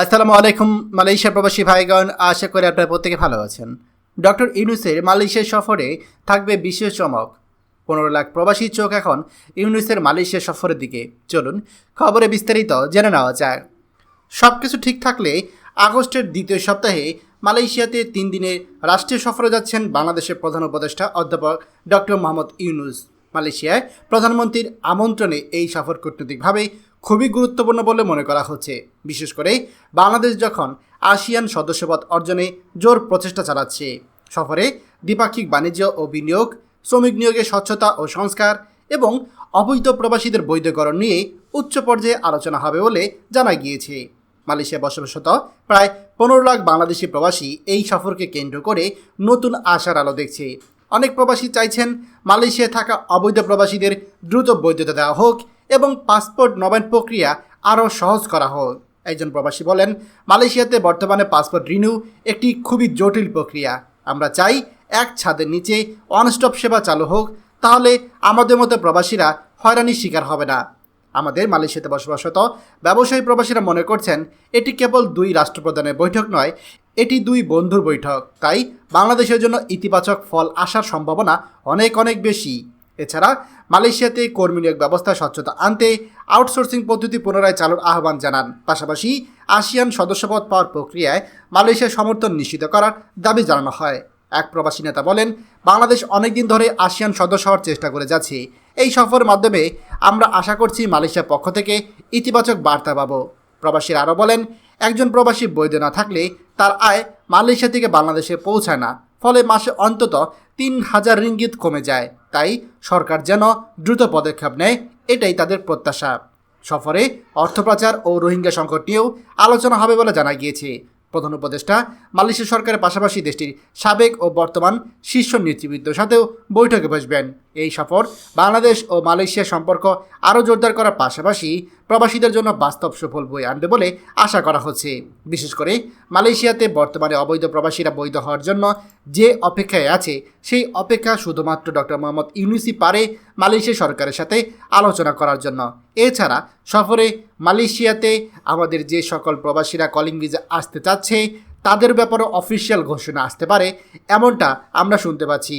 আসসালামু আলাইকুম মালয়েশিয়া প্রবাসী ভাইগণ, আশা করি আপনারা প্রত্যেকে ভালো আছেন। ডক্টর ইউনুসের মালয়েশিয়া সফরে থাকবে বিশেষ চমক। পনেরো লাখ প্রবাসী চোখ এখন ইউনুসের মালয়েশিয়া সফরের দিকে। চলুন খবরে বিস্তারিত জেনে নেওয়া যায় সব কিছু ঠিক থাকলে আগস্টের দ্বিতীয় সপ্তাহে মালয়েশিয়াতে তিন দিনের রাষ্ট্রীয় সফরে যাচ্ছেন বাংলাদেশের প্রধান উপদেষ্টা অধ্যাপক ডক্টর মোহাম্মদ ইউনুস। মালয়েশিয়ায় প্রধানমন্ত্রীর আমন্ত্রণে এই সফর কূটনৈতিকভাবে খুবই গুরুত্বপূর্ণ বলে মনে করা হচ্ছে। বিশেষ করে বাংলাদেশ যখন আসিয়ান সদস্যপদ অর্জনে জোর প্রচেষ্টা চালাচ্ছে। সফরে দ্বিপাক্ষিক বাণিজ্য ও বিনিয়োগ, শ্রমিক নিয়োগের স্বচ্ছতা ও সংস্কার এবং অবৈধ প্রবাসীদের বৈধকরণ নিয়ে উচ্চ পর্যায়ে আলোচনা হবে বলে জানা গিয়েছে। মালয়েশিয়া বসবাসত প্রায় পনেরো লাখ বাংলাদেশি প্রবাসী এই সফরকে কেন্দ্র করে নতুন আশার আলো দেখছে। অনেক প্রবাসী চাইছেন মালয়েশিয়ায় থাকা অবৈধ প্রবাসীদের দ্রুত বৈধতা দেওয়া হোক এবং পাসপোর্ট নবায়ন প্রক্রিয়া আরও সহজ করা হোক। একজন প্রবাসী বলেন, মালয়েশিয়াতে বর্তমানে পাসপোর্ট রিনিউ একটি খুবই জটিল প্রক্রিয়া। আমরা চাই এক ছাদের নিচে ওয়ানস্টপ সেবা চালু হোক, তাহলে আমাদের মতো প্রবাসীরা হয়রানির শিকার হবে না। আমাদের মালয়েশিয়াতে বসবাসরত ব্যবসায়ী প্রবাসীরা মনে করছেন, এটি কেবল দুই রাষ্ট্রপ্রধানের বৈঠক নয়, এটি দুই বন্ধুর বৈঠক। তাই বাংলাদেশের জন্য ইতিবাচক ফল আসার সম্ভাবনা অনেক অনেক বেশি। এছাড়া মালয়েশিয়াতে কর্মী নিয়োগ ব্যবস্থা স্বচ্ছতা আনতে আউটসোর্সিং পদ্ধতি পুনরায় চালুর আহ্বান জানান। পাশাপাশি আসিয়ান সদস্যপদ পাওয়ার প্রক্রিয়ায় মালয়েশিয়ার সমর্থন নিশ্চিত করার দাবি জানানো হয়। এক প্রবাসী নেতা বলেন, বাংলাদেশ অনেকদিন ধরে আসিয়ান সদস্য হওয়ার চেষ্টা করে যাচ্ছে। এই সফরের মাধ্যমে আমরা আশা করছি মালয়েশিয়ার পক্ষ থেকে ইতিবাচক বার্তা পাব। প্রবাসীরা আরও বলেন, একজন প্রবাসী বৈধ না থাকলে তার আয় মালয়েশিয়া থেকে বাংলাদেশে পৌঁছায় না। ফলে মাসে অন্তত তিন হাজার রিঙ্গিত কমে যায়। তাই সরকার যেন দ্রুত পদক্ষেপ নেয়, এটাই তাদের প্রত্যাশা। সফরে অর্থপ্রচার ও রোহিঙ্গা সংকট নিয়েও আলোচনা হবে বলে জানা গিয়েছে। প্রধান উপদেষ্টা মালয়েশিয়া সরকারের পাশাপাশি দেশটির সাবেক ও বর্তমান শীর্ষ নেতৃবৃন্দের সাথেও বৈঠকে বসবেন। এই সফর বাংলাদেশ ও মালয়েশিয়ার সম্পর্ক আরও জোরদার করার পাশাপাশি প্রবাসীদের জন্য বাস্তব সফল বই আনবে বলে আশা করা হচ্ছে। বিশেষ করে মালয়েশিয়াতে বর্তমানে অবৈধ প্রবাসীরা বৈধ হওয়ার জন্য যে অপেক্ষায় আছে, সেই অপেক্ষা শুধুমাত্র ডক্টর মোহাম্মদ ইউনুসি পারে মালয়েশিয়া সরকারের সাথে আলোচনা করার জন্য। এছাড়া সফরে মালয়েশিয়াতে আমাদের যে সকল প্রবাসীরা কলিং ভিজা আসতে চাচ্ছে, তাদের ব্যাপারে অফিসিয়াল ঘোষণা আসতে পারে, এমনটা আমরা শুনতে পাচ্ছি।